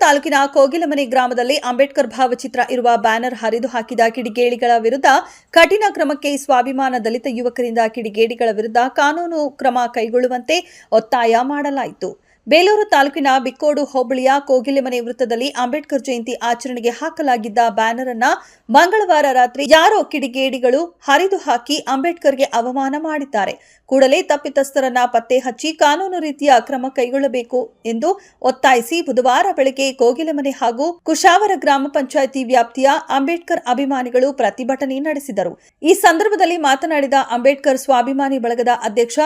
ತಾಲೂಕಿನ ಕೋಗಿಲಮನೆ ಗ್ರಾಮದಲ್ಲಿ ಅಂಬೇಡ್ಕರ್ ಭಾವಚಿತ್ರ ಇರುವ ಬ್ಯಾನರ್ ಹರಿದು ಹಾಕಿದ ಕಿಡಿಗೇಡಿಗಳ ವಿರುದ್ಧ ಕಠಿಣ ಕ್ರಮಕ್ಕೆ ಸ್ವಾಭಿಮಾನ ದಲಿತ ಯುವಕರಿಂದ ಕಿಡಿಗೇಡಿಗಳ ವಿರುದ್ಧ ಕಾನೂನು ಕ್ರಮ ಕೈಗೊಳ್ಳುವಂತೆ ಒತ್ತಾಯ ಮಾಡಲಾಯಿತು. ಬೇಲೂರು ತಾಲೂಕಿನ ಬಿಕ್ಕೋಡು ಹೋಬಳಿಯ ಕೋಗಿಲೆಮನೆ ವೃತ್ತದಲ್ಲಿ ಅಂಬೇಡ್ಕರ್ ಜಯಂತಿ ಆಚರಣೆಗೆ ಹಾಕಲಾಗಿದ್ದ ಬ್ಯಾನರ್ ಅನ್ನ ಮಂಗಳವಾರ ರಾತ್ರಿ ಯಾರೋ ಕಿಡಿಗೇಡಿಗಳು ಹರಿದು ಹಾಕಿ ಅಂಬೇಡ್ಕರ್ಗೆ ಅವಮಾನ ಮಾಡಿದ್ದಾರೆ. ಕೂಡಲೇ ತಪ್ಪಿತಸ್ಥರನ್ನ ಪತ್ತೆ ಹಚ್ಚಿ ಕಾನೂನು ರೀತಿಯ ಕ್ರಮ ಕೈಗೊಳ್ಳಬೇಕು ಎಂದು ಒತ್ತಾಯಿಸಿ ಬುಧವಾರ ಬೆಳಗ್ಗೆ ಕೋಗಿಲೆಮನೆ ಹಾಗೂ ಕುಶಾವರ ಗ್ರಾಮ ಪಂಚಾಯಿತಿ ವ್ಯಾಪ್ತಿಯ ಅಂಬೇಡ್ಕರ್ ಅಭಿಮಾನಿಗಳು ಪ್ರತಿಭಟನೆ ನಡೆಸಿದರು. ಈ ಸಂದರ್ಭದಲ್ಲಿ ಮಾತನಾಡಿದ ಅಂಬೇಡ್ಕರ್ ಸ್ವಾಭಿಮಾನಿ ಬಳಗದ ಅಧ್ಯಕ್ಷ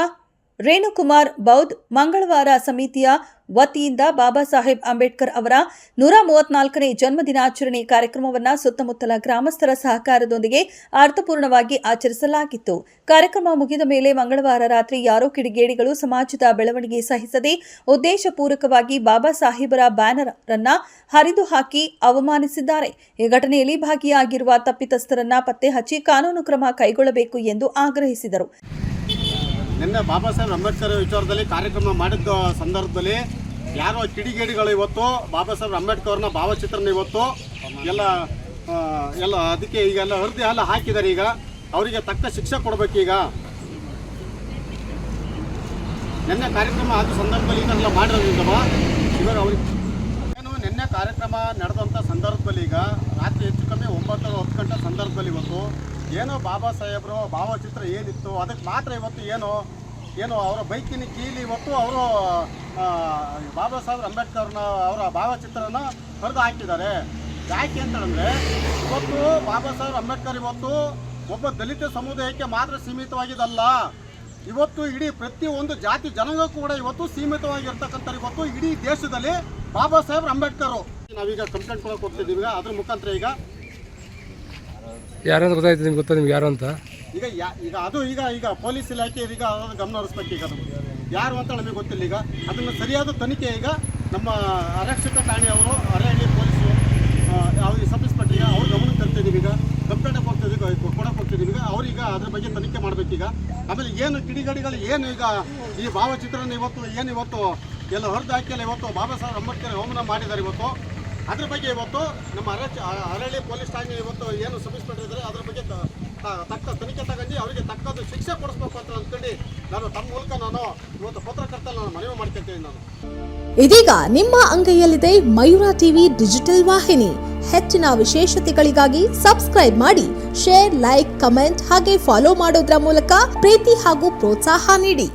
ರೇಣುಕುಮಾರ್ ಬೌದ್ ಮಂಗಳವಾರ ಸಮಿತಿಯ ವತಿಯಿಂದ ಬಾಬಾ ಸಾಹೇಬ್ ಅಂಬೇಡ್ಕರ್ ಅವರ ನೂರ ಮೂವತ್ನಾಲ್ಕನೇ ಜನ್ಮ ದಿನಾಚರಣೆ ಕಾರ್ಯಕ್ರಮವನ್ನು ಸುತ್ತಮುತ್ತಲ ಗ್ರಾಮಸ್ಥರ ಸಹಕಾರದೊಂದಿಗೆ ಅರ್ಥಪೂರ್ಣವಾಗಿ ಆಚರಿಸಲಾಗಿತ್ತು. ಕಾರ್ಯಕ್ರಮ ಮುಗಿದ ಮೇಲೆ ಮಂಗಳವಾರ ರಾತ್ರಿ ಯಾರೋ ಕಿಡಿಗೇಡಿಗಳು ಸಮಾಜದ ಬೆಳವಣಿಗೆ ಸಹಿಸದೆ ಉದ್ದೇಶಪೂರ್ವಕವಾಗಿ ಬಾಬಾ ಸಾಹೇಬರ ಬ್ಯಾನರ್ ಹರಿದು ಹಾಕಿ ಅವಮಾನಿಸಿದ್ದಾರೆ. ಈ ಘಟನೆಯಲ್ಲಿ ಭಾಗಿಯಾಗಿರುವ ತಪ್ಪಿತಸ್ಥರನ್ನ ಪತ್ತೆ ಹಚ್ಚಿ ಕಾನೂನು ಕ್ರಮ ಕೈಗೊಳ್ಳಬೇಕು ಎಂದು ಆಗ್ರಹಿಸಿದರು. ನಿನ್ನೆ ಬಾಬಾ ಸಾಹೇಬ್ ಅಂಬೇಡ್ಕರ್ ವಿಚಾರದಲ್ಲಿ ಕಾರ್ಯಕ್ರಮ ಮಾಡಿದ್ದ ಸಂದರ್ಭದಲ್ಲಿ ಯಾರೋ ಕಿಡಿಗೇಡಿಗಳು ಇವತ್ತು, ಬಾಬಾ ಸಾಹೇಬ್ ಅಂಬೇಡ್ಕರ್ನ ಭಾವಚಿತ್ರನ ಇವತ್ತು ಎಲ್ಲ ಎಲ್ಲ ಅದಕ್ಕೆ ಈಗೆಲ್ಲ ಹರಿದು ಎಲ್ಲ ಹಾಕಿದ್ದಾರೆ ಈಗ. ಅವರಿಗೆ ತಕ್ಕ ಶಿಕ್ಷೆ ಕೊಡ್ಬೇಕೀಗ ನಿನ್ನೆ ಕಾರ್ಯಕ್ರಮ ಆದ ಸಂದರ್ಭದಲ್ಲಿ ಇದನ್ನೆಲ್ಲ ಮಾಡಿರೋದ್ರಿಂದ ಇವಾಗ ಅವ್ರಿಗೆ ಏನು, ನಿನ್ನೆ ಕಾರ್ಯಕ್ರಮ ನಡೆದಂಥ ಸಂದರ್ಭದಲ್ಲಿ ಈಗ ರಾತ್ರಿ ಹೆಚ್ಚು ಕಮ್ಮಿ ಒಂಬತ್ತು ಹತ್ತು ಗಂಟೆ ಸಂದರ್ಭದಲ್ಲಿ ಇವತ್ತು ಏನೋ ಬಾಬಾ ಸಾಹೇಬ್ರು, ಭಾವಚಿತ್ರ ಏನಿತ್ತು, ಅದಕ್ಕೆ ಮಾತ್ರ ಇವತ್ತು ಏನು ಏನು ಅವರ ಬೈಕಿನ ಕೀಲಿ ಇವತ್ತು ಅವರು ಬಾಬಾ ಸಾಹೇಬ್ ಅಂಬೇಡ್ಕರ್ನ ಅವರ ಭಾವಚಿತ್ರನ ಹೊರದು ಹಾಕಿದ್ದಾರೆ. ಯಾಕೆ ಅಂತಂದರೆ ಇವತ್ತು ಬಾಬಾ ಸಾಹೇಬ್ ಅಂಬೇಡ್ಕರ್ ಇವತ್ತು ಒಬ್ಬ ದಲಿತ ಸಮುದಾಯಕ್ಕೆ ಮಾತ್ರ ಸೀಮಿತವಾಗಿದ್ದಲ್ಲ ಇವತ್ತು ಇಡೀ ಪ್ರತಿಯೊಂದು ಜಾತಿ ಜನಗೂ ಕೂಡ ಇವತ್ತು ಸೀಮಿತವಾಗಿರ್ತಕ್ಕಂಥ ಇವತ್ತು ಇಡೀ ದೇಶದಲ್ಲಿ ಬಾಬಾ ಸಾಹೇಬ್ ಅಂಬೇಡ್ಕರ್. ನಾವೀಗ ಕಂಪ್ಲೇಂಟ್ ಕೂಡ ಕೊಡ್ತಿದ್ದೀವಿ, ಅದ್ರ ಮುಖಾಂತರ ಈಗ ಯಾರು ಅಂತ ಗೊತ್ತಾಯ್ತು ನಿಮ್ಗೆ ಗೊತ್ತಾ ನಿಮ್ಗೆ ಯಾರು ಅಂತ? ಈಗ ಯಾ- ಈಗ ಅದು ಈಗ ಈಗ ಪೊಲೀಸ್ ಇಲಾಖೆ ಈಗ ಅದನ್ನು ಗಮನ ಹರಿಸ್ಬೇಕು ಈಗ ಯಾರು ಅಂತ ನಮಗೆ ಗೊತ್ತಿಲ್ಲ ಈಗ. ಅದನ್ನು ಸರಿಯಾದ ತನಿಖೆ ಈಗ ನಮ್ಮ ಆರಕ್ಷಕ ಠಾಣೆಯವರು ಅರೆಹಳ್ಳಿ ಪೊಲೀಸು ಅವ್ರಿಗೆ ಸಬ್ ಈಗ ಅವ್ರ ಗಮನಕ್ಕೆ ತರ್ತಿದ್ದೀವಿ ಈಗ. ಕಂಪ್ಲೇಂಟ್ ಹೋಗ್ತಿದ್ದೀವಿ ಕೊಡಕ್ಕೆ ಹೋಗ್ತಿದ್ದೀವಿ ಈಗ. ಅವ್ರೀಗ ಅದ್ರ ಬಗ್ಗೆ ತನಿಖೆ ಮಾಡ್ಬೇಕೀಗ ಆಮೇಲೆ ಏನು ಕಿಡಿಗಡಿಗಳು, ಏನು ಈಗ ಈ ಭಾವಚಿತ್ರನ ಇವತ್ತು, ಏನು ಇವತ್ತು ಎಲ್ಲ ಹೊರದು ಹಾಕಿಲ್ಲ ಇವತ್ತು ಬಾಬಾ ಸಾಹೇಬ್ ಅಂಬೇಡ್ಕರ್ ಹೋಮನ ಮಾಡಿದ್ದಾರೆ ಇವತ್ತು. ಅದ್ರ ಬಗ್ಗೆ ಇವತ್ತು ನಮ್ಮ ಅರಚ ಅರಳಿ ಪೊಲೀಸ್ ಠಾಣೆ ಇವತ್ತು ಏನು ಸಬ್ ಇನ್ಸ್ಪೆಕ್ಟರ್ ಇದ್ದಾರೆ ಅದ್ರ ಬಗ್ಗೆ ತಕ್ಕ ತನಿಖೆ ತಗೊಂಡು ಅವರಿಗೆ ತಕ್ಕದ್ದು ಶಿಕ್ಷೆ ಕೊಡಿಸ್ಬೇಕು ಅಂತ ಅಂದ್ಕೊಂಡು ನಾನು ತಮ್ಮ ಮೂಲಕ ನಾನು ಇವತ್ತು ಪತ್ರಕರ್ತ ನಾನು ಮನವಿ ಮಾಡ್ಕೊಳ್ತೀನಿ ನಾನು. ಇದೀಗ ನಿಮ್ಮ ಅಂಗೈಯಲ್ಲಿದೆ ಮಯೂರ ಟಿವಿ ಡಿಜಿಟಲ್ ವಾಹಿನಿ. ಹೆಚ್ಚಿನ ವಿಶೇಷತೆಗಳಿಗಾಗಿ ಸಬ್ಸ್ಕ್ರೈಬ್ ಮಾಡಿ, ಶೇರ್, ಲೈಕ್, ಕಮೆಂಟ್ ಹಾಗೆ ಫಾಲೋ ಮಾಡೋದ್ರ ಮೂಲಕ ಪ್ರೀತಿ ಹಾಗೂ ಪ್ರೋತ್ಸಾಹ ನೀಡಿ.